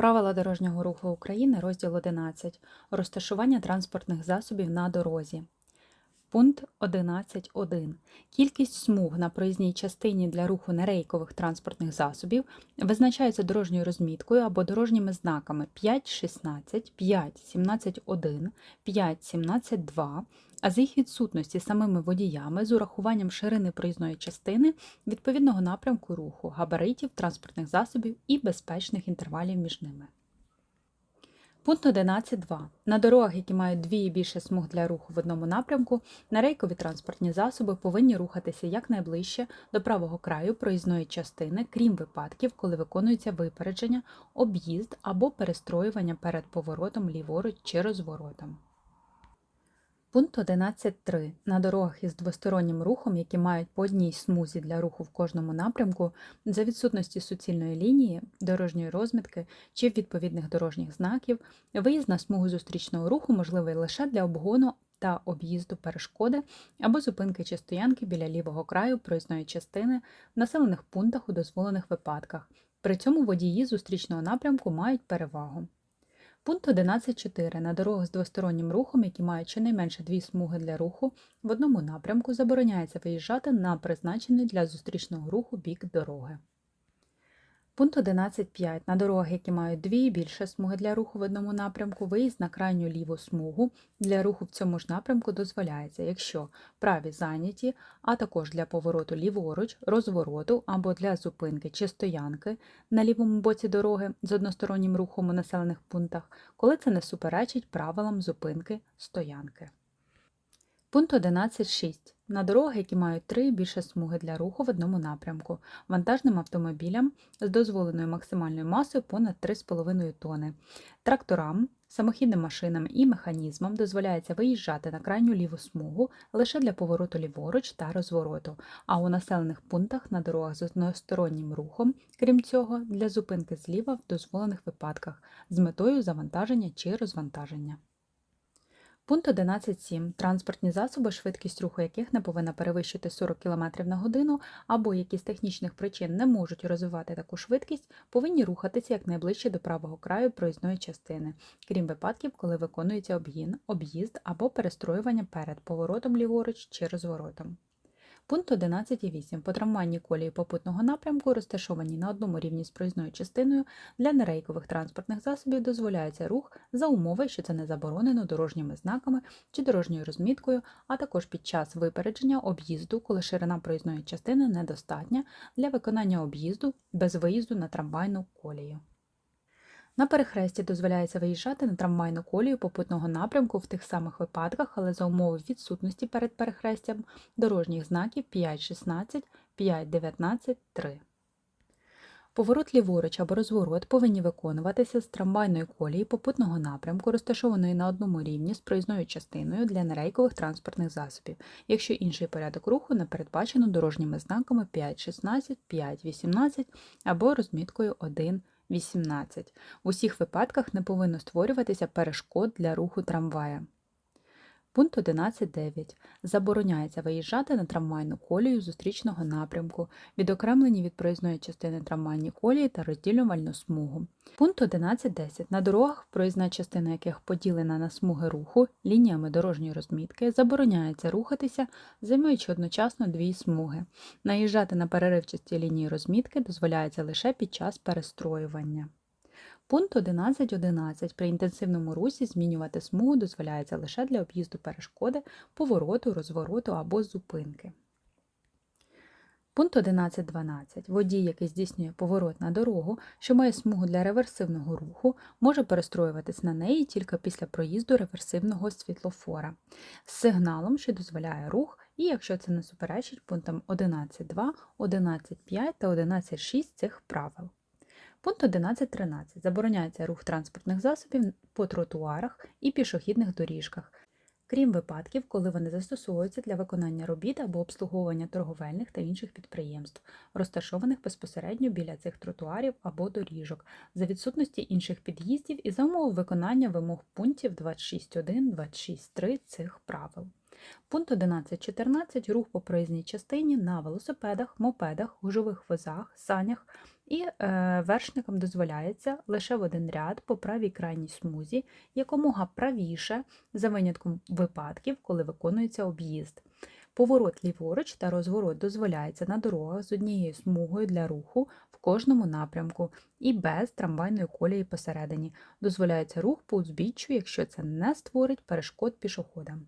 Правила дорожнього руху України, розділ 11. Розташування транспортних засобів на дорозі. Пункт 11.1. Кількість смуг на проїзній частині для руху нерейкових транспортних засобів визначається дорожньою розміткою або дорожніми знаками 5.16, 5.17.1, 5.17.2, а з їх відсутності самими водіями з урахуванням ширини проїзної частини відповідного напрямку руху, габаритів транспортних засобів і безпечних інтервалів між ними. Пункт 11.2. На дорогах, які мають дві і більше смуг для руху в одному напрямку, нарейкові транспортні засоби повинні рухатися якнайближче до правого краю проїзної частини, крім випадків, коли виконується випередження, об'їзд або перестроювання перед поворотом ліворуч чи розворотом. Пункт 11.3. На дорогах із двостороннім рухом, які мають по одній смузі для руху в кожному напрямку, за відсутності суцільної лінії, дорожньої розмітки чи відповідних дорожніх знаків, виїзд на смугу зустрічного руху можливий лише для обгону та об'їзду перешкоди або зупинки чи стоянки біля лівого краю проїзної частини в населених пунктах у дозволених випадках. При цьому водії зустрічного напрямку мають перевагу. Пункт 11.4. На дорогах з двостороннім рухом, які мають щонайменше дві смуги для руху, в одному напрямку забороняється виїжджати на призначений для зустрічного руху бік дороги. Пункт 11.5. На дорогах, які мають дві і більше смуги для руху в одному напрямку, виїзд на крайню ліву смугу для руху в цьому ж напрямку дозволяється, якщо праві зайняті, а також для повороту ліворуч, розвороту або для зупинки чи стоянки на лівому боці дороги з одностороннім рухом у населених пунктах, коли це не суперечить правилам зупинки стоянки. Пункт 11.6. На дороги, які мають три і більше смуги для руху в одному напрямку, вантажним автомобілям з дозволеною максимальною масою понад 3,5 тони, тракторам, самохідним машинам і механізмам дозволяється виїжджати на крайню ліву смугу лише для повороту ліворуч та розвороту, а у населених пунктах на дорогах з одностороннім рухом, крім цього, для зупинки зліва в дозволених випадках з метою завантаження чи розвантаження. Пункт 11.7. Транспортні засоби, швидкість руху яких не повинна перевищити 40 км на годину або які з технічних причин не можуть розвивати таку швидкість, повинні рухатися якнайближче до правого краю проїзної частини, крім випадків, коли виконується обгін, об'їзд або перестроювання перед поворотом ліворуч чи розворотом. Пункт 11.8. По трамвайній колії попутного напрямку, розташовані на одному рівні з проїзною частиною, для нерейкових транспортних засобів дозволяється рух за умови, що це не заборонено дорожніми знаками чи дорожньою розміткою, а також під час випередження об'їзду, коли ширина проїзної частини недостатня для виконання об'їзду без виїзду на трамвайну колію. На перехресті дозволяється виїжджати на трамвайну колію попутного напрямку в тих самих випадках, але за умови відсутності перед перехрестям дорожніх знаків 5.16, 5.19, 3. Поворот ліворуч або розворот повинні виконуватися з трамвайної колії попутного напрямку, розташованої на одному рівні з проїзною частиною для нерейкових транспортних засобів, якщо інший порядок руху не передбачено дорожніми знаками 5.16, 5.18 або розміткою 1. 18. В усіх випадках не повинно створюватися перешкод для руху трамвая. Пункт 11.9. Забороняється виїжджати на трамвайну колію зустрічного напрямку, відокремлені від проїзної частини трамвайні колії та розділювальну смугу. Пункт 11.10. На дорогах, проїзна частина яких поділена на смуги руху лініями дорожньої розмітки, забороняється рухатися, займаючи одночасно дві смуги. Наїжджати на переривчасті лінії розмітки дозволяється лише під час перестроювання. Пункт 11.11. При інтенсивному русі змінювати смугу дозволяється лише для об'їзду перешкоди, повороту, розвороту або зупинки. Пункт 11.12. Водій, який здійснює поворот на дорогу, що має смугу для реверсивного руху, може перестроюватись на неї тільки після проїзду реверсивного світлофора з сигналом, що дозволяє рух, і якщо це не суперечить пунктам 11.2, 11.5 та 11.6 цих правил. Пункт 11.13. Забороняється рух транспортних засобів по тротуарах і пішохідних доріжках, крім випадків, коли вони застосовуються для виконання робіт або обслуговування торговельних та інших підприємств, розташованих безпосередньо біля цих тротуарів або доріжок, за відсутності інших під'їздів і за умови виконання вимог пунктів 26.1, 26.3 цих правил. Пункт 11.14. Рух по проїзній частині на велосипедах, мопедах, гужових возах, санях І е, вершникам дозволяється лише в один ряд по правій крайній смузі, якомога правіше, за винятком випадків, коли виконується об'їзд. Поворот ліворуч та розворот дозволяється на дорогах з однією смугою для руху в кожному напрямку і без трамвайної колії посередині. Дозволяється рух по узбіччю, якщо це не створить перешкод пішоходам.